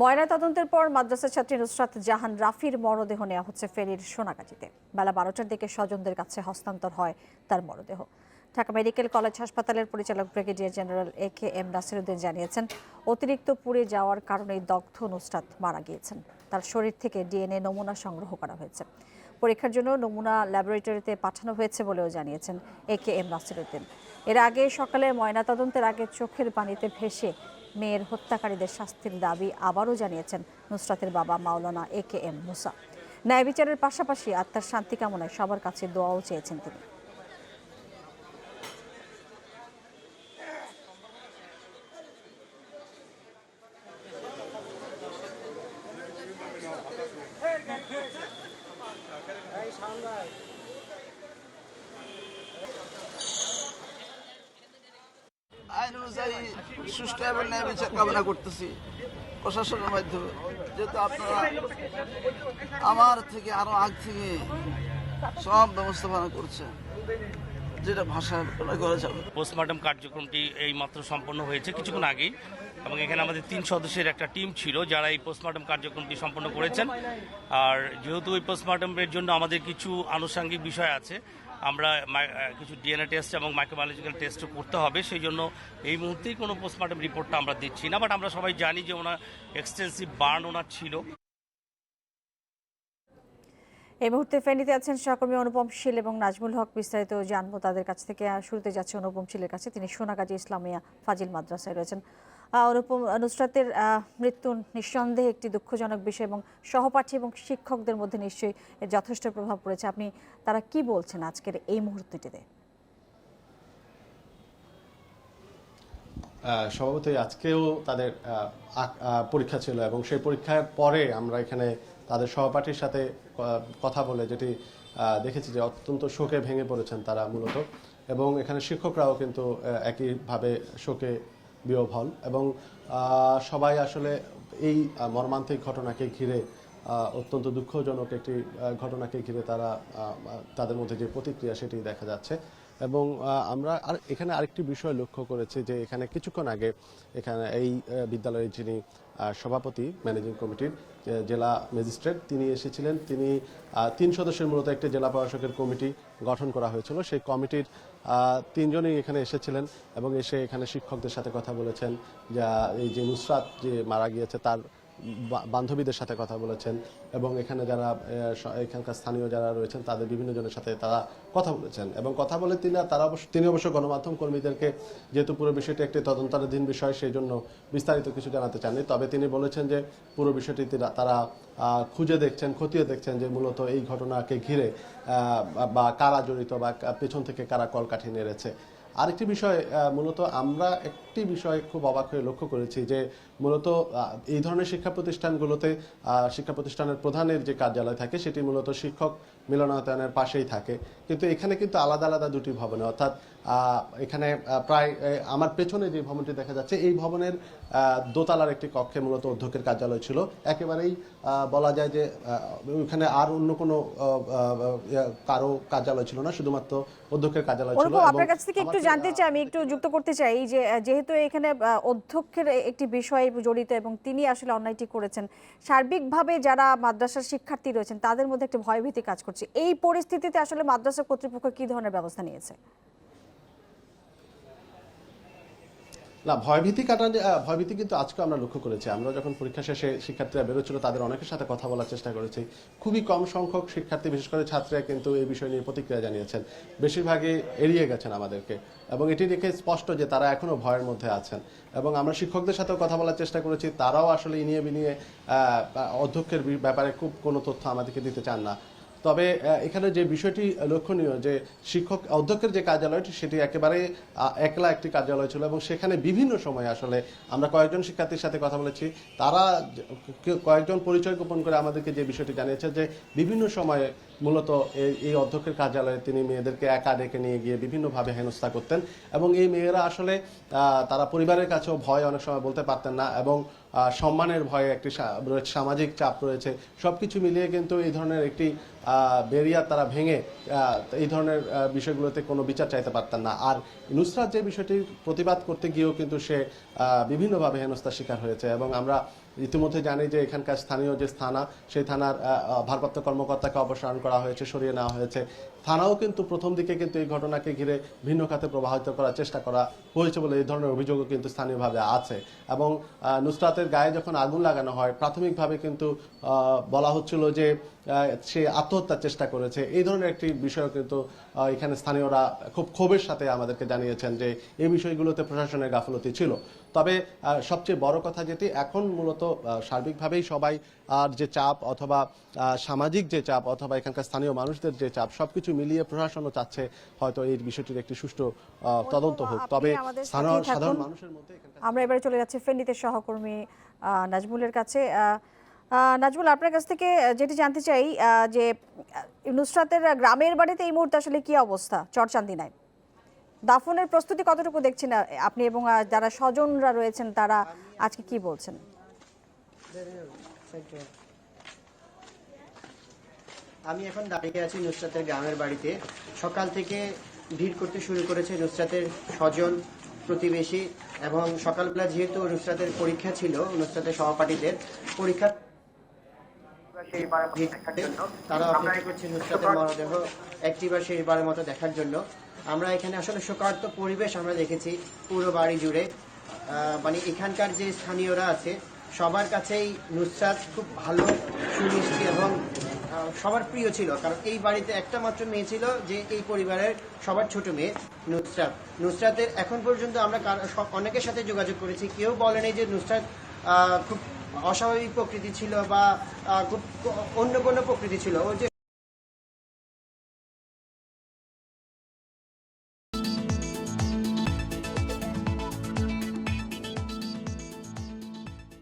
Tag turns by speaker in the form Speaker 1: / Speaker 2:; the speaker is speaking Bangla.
Speaker 1: ময়না তদন্তের পর মাদ্রাসা ছাত্রী নুসরাত জাহান রাফির মরদেহ নেওয়া হচ্ছে ফেরির সোনাগাজীতে। বেলা বারোটার দিকে স্বজনদের কাছে হস্তান্তর হয় তার মরদেহ। ঢাকা মেডিকেল কলেজ হাসপাতালের পরিচালক brigadier general A K M Nasiruddin জানিয়েছেন, অতিরিক্ত পুড়ে যাওয়ার কারণেই দগ্ধ নুসরাত মারা গিয়েছেন। তার শরীর থেকে ডিএনএ নমুনা সংগ্রহ করা হয়েছে। পরীক্ষার জন্য নমুনা ল্যাবরেটরিতে পাঠানো হয়েছে বলেও জানিয়েছেন এ কে এম নাসিরুদ্দিন। এর আগে সকালে ময়নাতদন্তের আগে চোখের পানিতে ভেসে মেয়ের হত্যাকারীদের শাস্তির দাবি আবারও জানিয়েছেন নুসরাতের বাবা মাওলানা এ কে এম মুসা। ন্যায় বিচারের পাশাপাশি আত্মার শান্তি কামনায় সবার কাছে দোয়াও চেয়েছেন তিনি।
Speaker 2: করতেছি প্রশাসনের মাধ্যমে। যেহেতু আপনারা আমার থেকে আরও আগ থেকে সব ব্যবস্থাপনা করছেন, যেটা বলা করা যাবে
Speaker 3: কার্যক্রমটি এই মাত্র সম্পন্ন হয়েছে কিছুক্ষণ আগেই এবং এখানে আমাদের তিন সদস্যের একটা টিম ছিল যারা এই পোস্টমর্টম কার্যক্রমটি সম্পন্ন করেছেন। আর যেহেতু ওই পোস্টমর্টমের জন্য আমাদের কিছু আনুষঙ্গিক বিষয় আছে আমরা কিছু ডিএনএ টেস্ট এবং মাইক্রোবায়োলজিক্যাল টেস্টও করতে হবে সেই জন্য এই মুহূর্তেই কোনো পোস্টমর্টম রিপোর্টটা আমরা দিচ্ছি না বাট আমরা সবাই জানি যে ওনার এক্সটেন্সিভ বার্ন ওনার ছিল।
Speaker 1: এই মুহূর্তে ফেনীতে আছেন সহকর্মী অনুপম শীল এবং নাজমুল হক, বিস্তারিত জানব তাদের কাছ থেকে। শুরুতে যাচ্ছে অনুপম শীলের কাছে, তিনি সোনাগাজী ইসলামিয়া ফাজিল মাদ্রাসায় রয়েছেন। অনুপম নুসরাতের মৃত্যু নিঃসন্দেহে একটি দুঃখজনক বিষয় এবং সহপাঠী এবং শিক্ষকদের মধ্যে নিশ্চয়ই এর যথেষ্ট প্রভাব পড়েছে। আপনি, তারা কি বলছেন আজকের এই মুহূর্তটিতে?
Speaker 4: স্বভাবতই আজকেও তাদের পরীক্ষা ছিল এবং সেই পরীক্ষার পরে আমরা এখানে তাদের সহপাঠীর সাথে কথা বলে যেটি দেখেছি যে অত্যন্ত শোকে ভেঙে পড়েছেন তারা মূলত। এবং এখানে শিক্ষকরাও কিন্তু একইভাবে শোকে বিহ্বল এবং সবাই আসলে এই মর্মান্তিক ঘটনাকে ঘিরে অত্যন্ত দুঃখজনক একটি ঘটনাকে ঘিরে তারা তাদের মধ্যে যে প্রতিক্রিয়া সেটি দেখা যাচ্ছে। এবং আমরা আর এখানে আরেকটি বিষয় লক্ষ্য করেছি যে এখানে কিছুক্ষণ আগে এখানে এই বিদ্যালয়ের যিনি সভাপতি, ম্যানেজিং কমিটির জেলা ম্যাজিস্ট্রেট, তিনি এসেছিলেন। তিনি তিন সদস্যের মূলত একটি জেলা প্রশাসকের কমিটি গঠন করা হয়েছিল। সেই কমিটির তিনজনই এখানে এসেছিলেন এবং এসে এখানে শিক্ষকদের সাথে কথা বলেছেন। যা, এই যে নুসরাত যে মারা গিয়েছে, তার বান্ধবীদের সাথে কথা বলেছেন এবং এখানে যারা এখানকার স্থানীয় যারা রয়েছেন, তাদের বিভিন্ন জনের সাথে তারা কথা বলেছেন। এবং কথা বলে তিনি, তারা অবশ্য, তিনি অবশ্য গণমাধ্যম কর্মীদেরকে, যেহেতু পুরো বিষয়টি একটি তদন্তাধীন বিষয়, সেই জন্য বিস্তারিত কিছু জানাতে চাননি। তবে তিনি বলেছেন যে, পুরো বিষয়টি তারা খুঁজে দেখছেন, খতিয়ে দেখছেন যে, মূলত এই ঘটনাকে ঘিরে বা কারা জড়িত বা পেছন থেকে কারা কলকাঠি নেড়েছে। আরেকটি বিষয় মূলত আমরা একটি বিষয় খুব অবাক হয়ে লক্ষ্য করেছি যে মূলত এই ধরনের শিক্ষা প্রতিষ্ঠানগুলোতে শিক্ষা প্রতিষ্ঠানের প্রধানের যে কার্যালয় থাকে সেটি মূলত শিক্ষক মিলনায়তনের পাশেই থাকে। কিন্তু এখানে কিন্তু আলাদা আলাদা দুটি ভবনে অর্থাৎ এখানে প্রায় আমার পেছনে যে ভবনটি দেখা যাচ্ছে এই ভবনের দোতলার একটি কক্ষে মূলত অধ্যক্ষের কার্যালয় ছিল। একেবারেই আহ, বলা যায় যে ওইখানে আর অন্য কোনো কারও কার্যালয় ছিল না শুধুমাত্র অধ্যক্ষের কার্যালয় ছিল
Speaker 1: আপনার কাছ থেকে একটু জানতে চাই আমি একটু যুক্ত করতে চাই যে আহ, যেহেতু এখানে অধ্যক্ষের একটি বিষয় জড়িত এবং তিনি আসলে অন্যায়টি করেছেন, সার্বিকভাবে যারা মাদ্রাসার শিক্ষার্থী রয়েছেন, তাদের মধ্যে একটা ভয়ভীতি কাজ করছে। এই পরিস্থিতিতে আসলে মাদ্রাসা কর্তৃপক্ষ কি ধরনের ব্যবস্থা নিয়েছে?
Speaker 4: না, ভয়ভীতি কাটানো ভয়ভীতি কিন্তু আজকে আমরা লক্ষ্য করেছি। আমরা যখন পরীক্ষা শেষে শিক্ষার্থীরা বেরোচ্ছিল, তাদের অনেকের সাথে কথা বলার চেষ্টা করেছি। খুবই কম সংখ্যক শিক্ষার্থী, বিশেষ করে ছাত্রীরা কিন্তু এই বিষয় নিয়ে প্রতিক্রিয়া জানিয়েছেন। বেশিরভাগই এড়িয়ে গেছেন আমাদেরকে এবং এটি দেখে স্পষ্ট যে তারা এখনও ভয়ের মধ্যে আছেন এবং আমরা শিক্ষকদের সাথেও কথা বলার চেষ্টা করেছি। তারাও আসলে ইনিয়ে বিনিয়ে অধ্যক্ষের ব্যাপারে খুব কোনো তথ্য আমাদেরকে দিতে চান না। তবে এখানে যে বিষয়টি লক্ষণীয়, যে শিক্ষক, অধ্যক্ষের যে কার্যালয়টি, সেটি একেবারে একলা একটি কার্যালয় ছিল এবং সেখানে বিভিন্ন সময় আসলে আমরা কয়েকজন শিক্ষার্থীর সাথে কথা বলেছি। তারা কয়েকজন পরিচয় গোপন করে আমাদেরকে যে বিষয়টি জানিয়েছে যে বিভিন্ন সময়ে মূলত এই এই অধ্যক্ষের কার্যালয়ে তিনি মেয়েদেরকে একা ডেকে নিয়ে গিয়ে বিভিন্নভাবে হেনস্থা করতেন এবং এই মেয়েরা আসলে তারা পরিবারের কাছেও ভয় অনেক সময় বলতে পারতেন না এবং সম্মানের ভয়ে একটি সামাজিক চাপ রয়েছে। সবকিছু মিলিয়ে কিন্তু এই ধরনের একটি বেরিয়ার তারা ভেঙে এই ধরনের বিষয়গুলোতে কোনো বিচার চাইতে পারতেন না। আর নুসরাত যে বিষয়টি প্রতিবাদ করতে গিয়েও কিন্তু সে বিভিন্নভাবে হেনস্থার শিকার হয়েছে এবং আমরা ইতিমধ্যে জানি যে এখানকার স্থানীয় যে থানা, সেই থানার ভারপ্রাপ্ত কর্মকর্তাকে অপসারণ করা হয়েছে, সরিয়ে নেওয়া হয়েছে। থানাও কিন্তু প্রথম দিকে কিন্তু এই ঘটনাকে ঘিরে ভিন্ন খাতে প্রবাহিত করার চেষ্টা করা হয়েছে বলে এই ধরনের অভিযোগও কিন্তু স্থানীয়ভাবে আছে। এবং নুসরাতের গায়ে যখন আগুন লাগানো হয়, প্রাথমিকভাবে কিন্তু বলা হচ্ছিল যে সে সে আত্মহত্যার চেষ্টা করেছে। এই ধরনের একটি বিষয় কিন্তু এখানে স্থানীয়রা খুব ক্ষোভের সাথে আমাদেরকে জানিয়েছেন যে এই বিষয়গুলোতে প্রশাসনের গাফলতি ছিল। তবে সবচেয়ে বড় কথা যেটি এখন মূলত সার্বিকভাবেই সবাই আর যে চাপ অথবা সামাজিক যে চাপ অথবা এখানকার স্থানীয় মানুষদের যে চাপ সবকিছু মিলিয়ে প্রশাসনও চাচ্ছে হয়তো এই বিষয়টির একটি সুষ্ঠু তদন্ত হোক। তবে। সাধারণ মানুষের মধ্যে
Speaker 1: আমরা এবারে চলে যাচ্ছি ফেনীতে সহকর্মী নাজমুলের কাছে। নাজমুল, আপনার কাছ থেকে যেটি জানতে চাই যে নুসরাতের গ্রামের বাড়িতে এই মুহূর্তে আসলে কি অবস্থা চরচান্দিনায় দাফনের প্রস্তুতি কতটুকু দেখছেন আপনি এবং যারা স্বজনরা রয়েছেন, তারা আজকে কি বলছেন?
Speaker 5: আমি এখন দাঁড়িয়ে আছি নুসরাতের গ্রামের বাড়িতে। সকাল থেকে ভিড় করতে শুরু করেছে নুসরাতের স্বজন, প্রতিবেশী এবং সকালবেলা যেহেতু নুসরাতের পরীক্ষা ছিল, নুসরাতের সহপাঠীদের পরীক্ষা তারা অপেক্ষা করছে নুসরাতের মরদেহ একটিবার মতো দেখার জন্য। আমরা এখানে আসলে শোকার্ত পরিবেশ আমরা দেখেছি পুরো বাড়ি জুড়ে। মানে এখানকার যে স্থানীয়রা আছে সবার কাছেই নুসরাত খুব ভালো সুমিষ্টি এবং সবার প্রিয় ছিল। কারণ এই বাড়িতে একটা মাত্র মেয়ে ছিল যে এই পরিবারের সবার ছোট মেয়ে নুসরাত। নুসরাতের এখন পর্যন্ত আমরা অনেকের সাথে যোগাযোগ করেছি। কেউ বলেনি যে নুসরাত আহ, খুব অস্বাভাবিক প্রকৃতি ছিল বা অন্য কোনো প্রকৃতি ছিল। ও যে